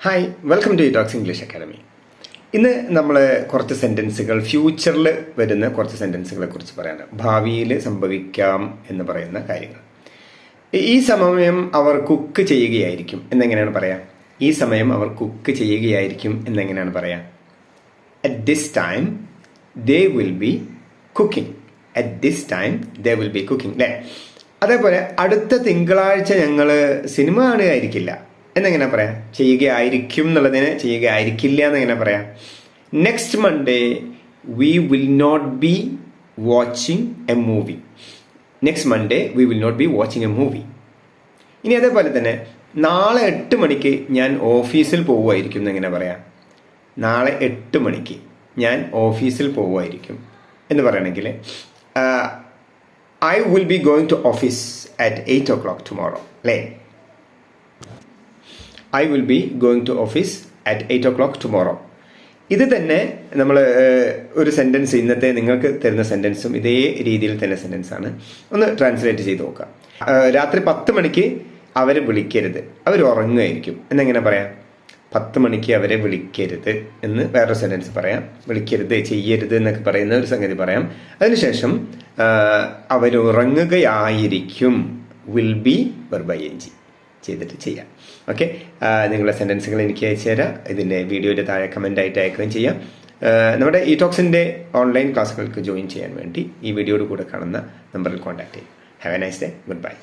Hi welcome to Talks English academy ഇന്ന് നമ്മൾ കുറച്ച് സെന്റൻസുകൾ ഫ്യൂച്ചറിൽ വരുന്ന കുറച്ച് സെന്റൻസുകളെ കുറിച്ച് പറയാനാണ് ഭാവിയിൽ സംഭവിക്കാം എന്ന് പറയുന്ന കാര്യങ്ങൾ. ഈ സമയം അവർ കുക്ക് ചെയ്യുകയായിരിക്കും എന്നെങ്ങനെയാണ് പറയാം? ഈ സമയം അവർ കുക്ക് ചെയ്യുകയായിരിക്കും എന്നെങ്ങനെയാണ് പറയാം? At this time they will be cooking at this time they will be cooking അല്ലേ അതേപോലെ അടുത്ത തിങ്കളാഴ്ച ഞങ്ങൾ സിനിമ കാണുകയായിരിക്കില്ല. എന്നെങ്ങനെ പറയാം? ചെയ്യുകയായിരിക്കും എന്നുള്ളതിന് ചെയ്യുകയായിരിക്കില്ല എന്നെങ്ങനെ പറയാം? Next Monday we will not be watching a movie next Monday we will not be watching a movie ഇനി അതേപോലെ തന്നെ നാളെ എട്ട് മണിക്ക് ഞാൻ ഓഫീസിൽ പോവുമായിരിക്കും എന്നെങ്ങനെ പറയാം? നാളെ എട്ട് മണിക്ക് ഞാൻ ഓഫീസിൽ പോവുമായിരിക്കും എന്ന് പറയണമെങ്കിൽ I will be going to office at eight o'clock tomorrow അല്ലേ? I will be going to office at eight o'clock tomorrow ഇത് തന്നെ നമ്മൾ ഒരു സെന്റൻസ് ഇന്നത്തെ നിങ്ങൾക്ക് തരുന്ന സെന്റൻസും ഇതേ രീതിയിൽ തന്നെ സെന്റൻസ് ആണ്. ഒന്ന് ട്രാൻസ്ലേറ്റ് ചെയ്ത് നോക്കാം രാത്രി പത്ത് മണിക്ക് അവരെ വിളിക്കരുത്. അവർ ഉറങ്ങുമായിരിക്കും. എന്നെങ്ങനെ പറയാം? പത്ത് മണിക്ക് അവരെ വിളിക്കരുത് എന്ന് വേറൊരു സെന്റൻസ് പറയാം. വിളിക്കരുത് ചെയ്യരുത് എന്നൊക്കെ പറയുന്ന ഒരു സംഗതി പറയാം. അതിനുശേഷം അവരുറങ്ങുകയായിരിക്കും വിൽ ബി വെർബൈ എൻ ചെയ്തിട്ട് ചെയ്യാം. ഓക്കെ നിങ്ങളുടെ സെന്റൻസുകൾ എനിക്ക് അയച്ചു തരാം. ഇതിന്റെ വീഡിയോയുടെ താഴെ കമന്റ് ആയിട്ട് അയക്കുകയും ചെയ്യാം. നമ്മുടെ ഈ ടോക്സിന്റെ ഓൺലൈൻ ക്ലാസ്സുകൾക്ക് ജോയിൻ ചെയ്യാൻ വേണ്ടി ഈ വീഡിയോയുടെ കൂടെ കാണുന്ന നമ്പറിൽ കോൺടാക്ട് ചെയ്യും. Have a nice day goodbye